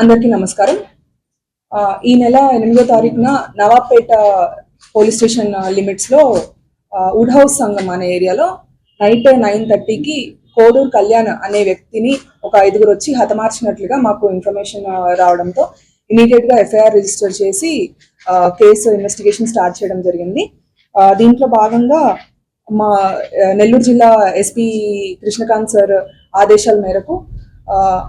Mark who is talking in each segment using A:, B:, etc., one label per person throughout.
A: అందరికీ నమస్కారం. ఆ, ఈ నెల ఎనిమిదో తారీఖున నవాబ్పేట పోలీస్ స్టేషన్ లిమిట్స్లో వుడ్ హౌస్ సంఘం అనే ఏరియాలో నైట్ నైన్ థర్టీకి కోడూరు కళ్యాణ్ అనే వ్యక్తిని ఒక ఐదుగురు వచ్చి హతమార్చినట్లుగా మాకు ఇన్ఫర్మేషన్ రావడంతో ఇమీడియట్గా ఎఫ్ఐఆర్ రిజిస్టర్ చేసి కేసు ఇన్వెస్టిగేషన్ స్టార్ట్ చేయడం జరిగింది. దీంట్లో భాగంగా మా నెల్లూరు జిల్లా ఎస్పీ కృష్ణకాంత్ సార్ ఆదేశాల మేరకు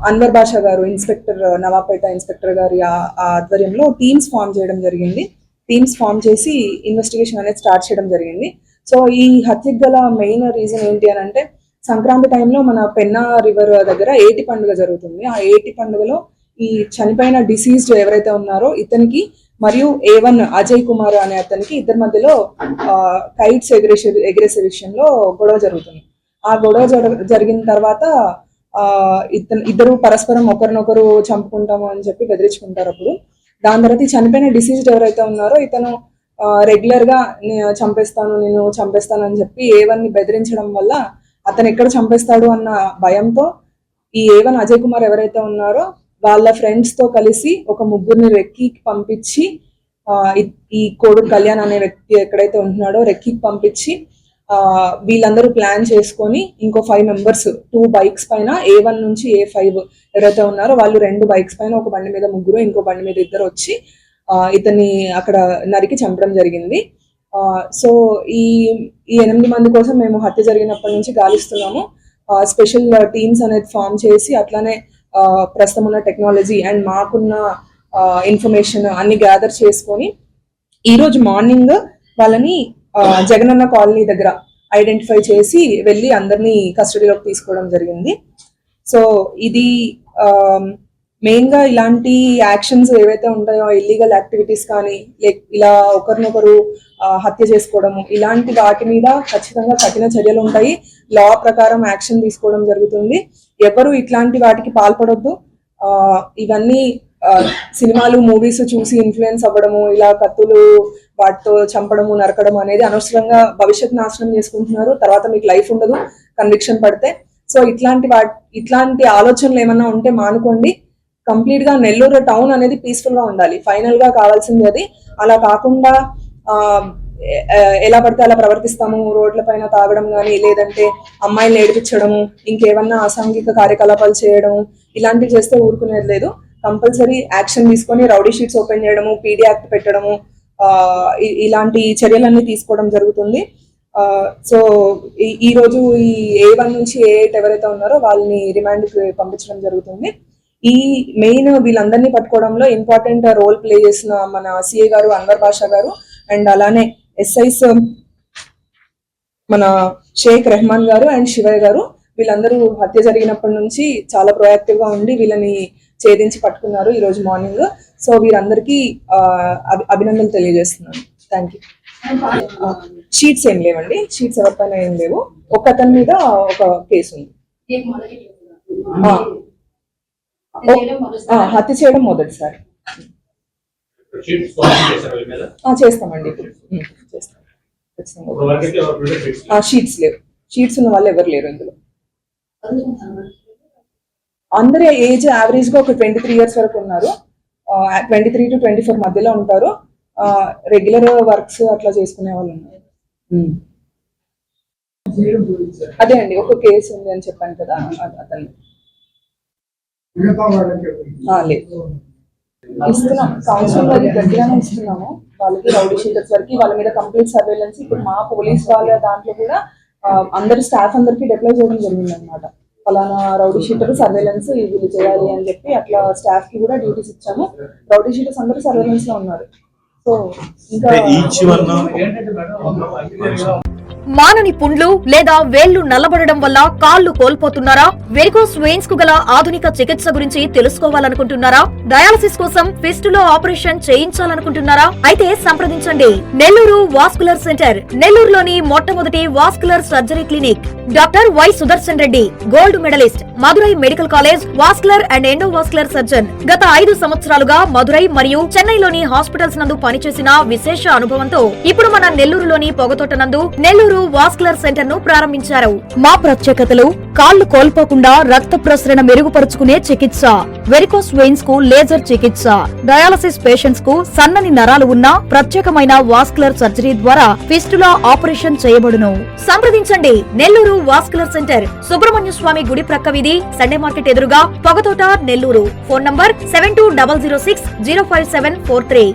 A: అన్వర్ బాషా గారు ఇన్స్పెక్టర్ నవాపేట ఇన్స్పెక్టర్ గారి ఆ- ఆధ్వర్యంలో టీమ్స్ ఫామ్ చేయడం జరిగింది. టీమ్స్ ఫామ్ చేసి ఇన్వెస్టిగేషన్ అనేది స్టార్ట్ చేయడం జరిగింది. సో ఈ హత్యకు గల మెయిన్ రీజన్ ఏంటి అని అంటే సంక్రాంతి టైంలో మన పెన్నా రివర్ దగ్గర ఏటి పండుగ జరుగుతుంది. ఆ ఏటి పండుగలో ఈ చనిపోయిన డిసీజ్డ్ ఎవరైతే ఉన్నారో ఇతనికి మరియు ఏ వన్ అజయ్ కుమార్ అనే అతనికి ఇద్దరి మధ్యలో కైట్స్ ఎగరేసే ఎగరేసే విషయంలో గొడవ జరుగుతుంది. ఆ గొడవ జరిగిన తర్వాత ఇద్దరు పరస్పరం ఒకరినొకరు చంపుకుంటాము అని చెప్పి బెదిరించుకుంటారు అప్పుడు. దాని తర్వాత ఈ చనిపోయిన డిసీజ్డ్ ఎవరైతే ఉన్నారో ఇతను రెగ్యులర్గా చంపేస్తాను నేను చంపేస్తాను అని చెప్పి ఏవన్ని బెదిరించడం వల్ల అతను ఎక్కడ చంపేస్తాడు అన్న భయంతో ఈ ఏవన్ అజయ్ కుమార్ ఎవరైతే ఉన్నారో వాళ్ళ ఫ్రెండ్స్తో కలిసి ఒక ముగ్గురిని రెక్కికి పంపించి ఆ, ఈ- ఈ కోడూరు కళ్యాణ్ అనే వ్యక్తి ఎక్కడైతే ఉంటున్నాడో రెక్కికి పంపించి వీళ్ళందరూ ప్లాన్ చేసుకొని ఇంకో ఫైవ్ మెంబర్స్ టూ బైక్స్ పైన ఏ వన్ నుంచి ఏ ఫైవ్ ఎవరైతే ఉన్నారో వాళ్ళు రెండు బైక్స్ పైన ఒక బండి మీద ముగ్గురు ఇంకో బండి మీద ఇద్దరు వచ్చి ఇతన్ని అక్కడ నరికి చంపడం జరిగింది. సో ఈ ఈ ఎనిమిది మంది కోసం మేము హత్య జరిగినప్పటి నుంచి గాలిస్తున్నాము. స్పెషల్ టీమ్స్ అనేది ఫామ్ చేసి అట్లానే ప్రస్తుతం ఉన్న టెక్నాలజీ అండ్ మాకున్న ఇన్ఫర్మేషన్ అన్ని గ్యాదర్ చేసుకొని ఈరోజు మార్నింగ్ వాళ్ళని జగనన్న కాలనీ దగ్గర ఐడెంటిఫై చేసి వెళ్ళి అందరినీ కస్టడీలోకి తీసుకోవడం జరిగింది. సో ఇది మెయిన్గా ఇలాంటి యాక్షన్స్ ఏవైతే ఉంటాయో ఇల్లీగల్ యాక్టివిటీస్ కానీ లైక్ ఇలా ఒకరినొకరు హత్య చేసుకోవడము ఇలాంటి వాటి మీద ఖచ్చితంగా కఠిన చర్యలు ఉంటాయి. లా ప్రకారం యాక్షన్ తీసుకోవడం జరుగుతుంది. ఎవరు ఇట్లాంటి వాటికి పాల్పడొద్దు. ఆ, ఇవన్నీ సినిమాలు మూవీస్ చూసి ఇన్ఫ్లుయెన్స్ అవ్వడము ఇలా కత్తులు వాటితో చంపడము నరకడం అనేది అనవసరంగా భవిష్యత్ నాశనం చేసుకుంటున్నారు. తర్వాత మీకు లైఫ్ ఉండదు కన్విక్షన్ పడితే. సో ఇట్లాంటి వా ఇట్లాంటి ఆలోచనలు ఏమన్నా ఉంటే మానుకోండి. కంప్లీట్గా నెల్లూరు టౌన్ అనేది పీస్ఫుల్గా ఉండాలి. ఫైనల్గా కావాల్సింది అది. అలా కాకుండా ఎలా పడితే అలా ప్రవర్తిస్తాము. రోడ్ల పైన తాగడం కానీ లేదంటే అమ్మాయిలు ఏడిపించడము ఇంకేమన్నా అసాంఘిక కార్యకలాపాలు చేయడం ఇలాంటివి చేస్తే ఊరుకునేది లేదు. కంపల్సరీ యాక్షన్ తీసుకొని రౌడీ షీట్స్ ఓపెన్ చేయడము పీడీ యాక్ట్ పెట్టడము ఇలాంటి చర్యలన్నీ తీసుకోవడం జరుగుతుంది. సో ఈ- రోజు ఈ ఏ వన్ నుంచి ఏ ఎయిట్ ఎవరైతే ఉన్నారో వాళ్ళని రిమాండ్కి పంపించడం జరుగుతుంది. ఈ మెయిన్ వీళ్ళందరినీ పట్టుకోవడంలో ఇంపార్టెంట్ రోల్ ప్లే చేసిన మన సిఏ గారు అన్వర్ బాషా గారు అండ్ అలానే ఎస్ఐస్ మన షేక్ రెహమాన్ గారు అండ్ శివయ్య గారు. వీళ్ళందరూ హత్య జరిగినప్పటి నుంచి చాలా ప్రొయాక్టివ్గా ఉండి వీళ్ళని ఛేదించి పట్టుకున్నారు ఈ రోజు మార్నింగ్ సో వీరందరికీ అభినందనలు తెలియజేస్తున్నాను. థ్యాంక్ యూ షీట్స్ ఏం లేవండి. షీట్స్ ఎవరిపైన ఏం లేవు. ఒక అతని మీద ఒక కేసు ఉంది. హత్య చేయడం మొదటిసారి?
B: షీట్ స్వాప్ చేశారు వీళ్ళ మీద?
A: ఆ, చేస్తామండి. ఇప్పుడు చేస్తాం. షీట్స్ లేవు. షీట్స్ ఉన్న వాళ్ళు ఎవరు లేరు ఇందులో. అందరి ఏజ్ యావరేజ్గా ఒక ట్వంటీ త్రీ ఇయర్స్ వరకు ఉన్నారు. Twenty three to twenty four మధ్యలో ఉంటారు. రెగ్యులర్ వర్క్స్ అట్లా చేసుకునే వాళ్ళు ఉన్నారు. అదే అండి ఒక కేసు ఉంది అని చెప్పాను కదా అ- అతను.
C: వాళ్ళకి
A: లేదు. ఇస్తున్నాం గట్టిగానే ఇస్తున్నాము. వాళ్ళకి రౌడీ షీటర్స్ వరకు వాళ్ళ మీద కంప్లీట్ సర్వేలెన్స్ ఇప్పుడు మా పోలీస్ వాళ్ళ దాంట్లో కూడా అందరి స్టాఫ్ అందరికి డిప్లాయ్ చేయడం జరిగింది అనమాట ఫలానా రౌడీ షీటర్ సర్వేలెన్స్ వీళ్ళు చేయాలి అని చెప్పి అట్లా స్టాఫ్కి కూడా డ్యూటీస్ ఇచ్చాము. రౌడీ షీటర్స్ అందరూ సర్వేలెన్స్లో ఉన్నారు. సో ఇంకా
D: మానని పుండ్లు లేదా వేళ్ళు నల్లబడడం వల్ల కాళ్ళు కోల్పోతున్నారా? వెరికోస్ వెయిన్స్కు గల ఆధునిక చికిత్స గురించి తెలుసుకోవాలనుకుంటున్నారా? డయాలసిస్ కోసం ఫిస్టులో ఆపరేషన్ చేయించాలనుకుంటున్నారా? అయితే సంప్రదించండి. నెల్లూరు వాస్కులర్ సెంటర్ నెల్లూరులోని మొట్టమొదటి vascular surgery clinic. Doctor Y Sudarshan Reddy gold medalist Madurai medical college vascular and endovascular surgeon. గత ఐదు సంవత్సరాలుగా మదురై మరియు చెన్నైలోని హాస్పిటల్స్ నందు పనిచేసిన విశేష అనుభవంతో ఇప్పుడు మన నెల్లూరులోని పొగతోట నందు నెల్లూరు నెల్లూరు వాస్కులర్ సెంటర్ను ప్రారంభించారు. మా ప్రత్యేకతలు కాళ్ళు కోల్పోకుండా రక్త ప్రసరణ మెరుగుపరుచుకునే చికిత్స వెరికోస్ వెయిన్స్కు లేజర్ చికిత్స డయాలసిస్ పేషెంట్స్కు సన్నని నరాలు ఉన్న ప్రత్యేకమైన వాస్కులర్ సర్జరీ ద్వారా ఫిస్టులా ఆపరేషన్ చేయబడును. సంప్రదించండి నెల్లూరు వాస్కులర్ సెంటర్ సుబ్రహ్మణ్య స్వామి గుడి ప్రక్క వీధి సండే మార్కెట్ ఎదురుగా Pogathota Nellore. Phone number seven two double zero six zero five seven four three.